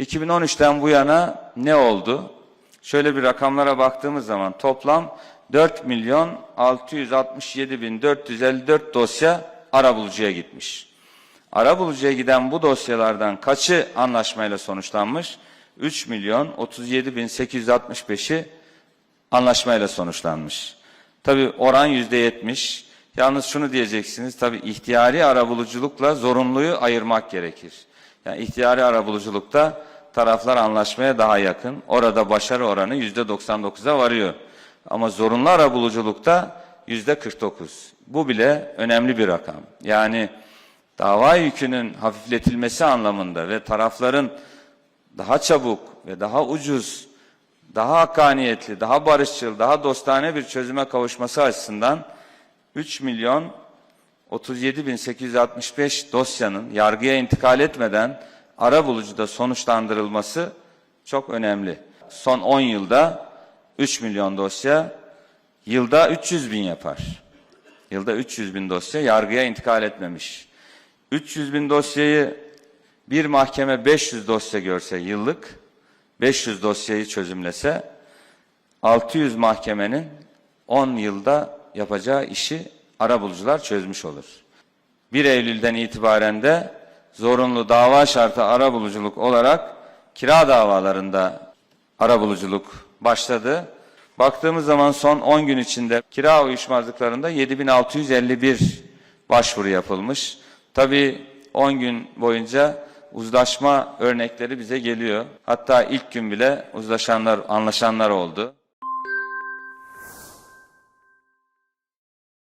2013'ten bu yana ne oldu? Şöyle bir rakamlara baktığımız zaman toplam 4 milyon 667 bin 454 dosya arabulucuya gitmiş. Arabulucuya giden bu dosyalardan kaçı anlaşmayla sonuçlanmış? 3 milyon 37 bin 865'i anlaşmayla sonuçlanmış. Tabi oran yüzde yetmiş. Yalnız şunu diyeceksiniz tabi ihtiyari arabuluculukla zorunluyu ayırmak gerekir. Yani ihtiyari arabuluculukta taraflar anlaşmaya daha yakın. Orada başarı oranı yüzde 99'a varıyor. Ama zorunlu arabuluculukta yüzde 49. Bu bile önemli bir rakam. Yani dava yükünün hafifletilmesi anlamında ve tarafların daha çabuk ve daha ucuz daha hakkaniyetli, daha barışçıl, daha dostane bir çözüme kavuşması açısından 3 milyon 37.865 dosyanın yargıya intikal etmeden ara bulucuda sonuçlandırılması çok önemli. Son 10 yılda 3 milyon dosya yılda 300 bin yapar. Yılda 300 bin dosya yargıya intikal etmemiş. 300 bin dosyayı bir mahkeme 500 dosya görse yıllık 500 dosyayı çözümlese 600 mahkemenin 10 yılda yapacağı işi arabulucular çözmüş olur. 1 Eylül'den itibaren de zorunlu dava şartı arabuluculuk olarak kira davalarında arabuluculuk başladı. Baktığımız zaman son 10 gün içinde kira uyuşmazlıklarında 7651 başvuru yapılmış. Tabii 10 gün boyunca uzlaşma örnekleri bize geliyor. Hatta ilk gün bile uzlaşanlar, anlaşanlar oldu.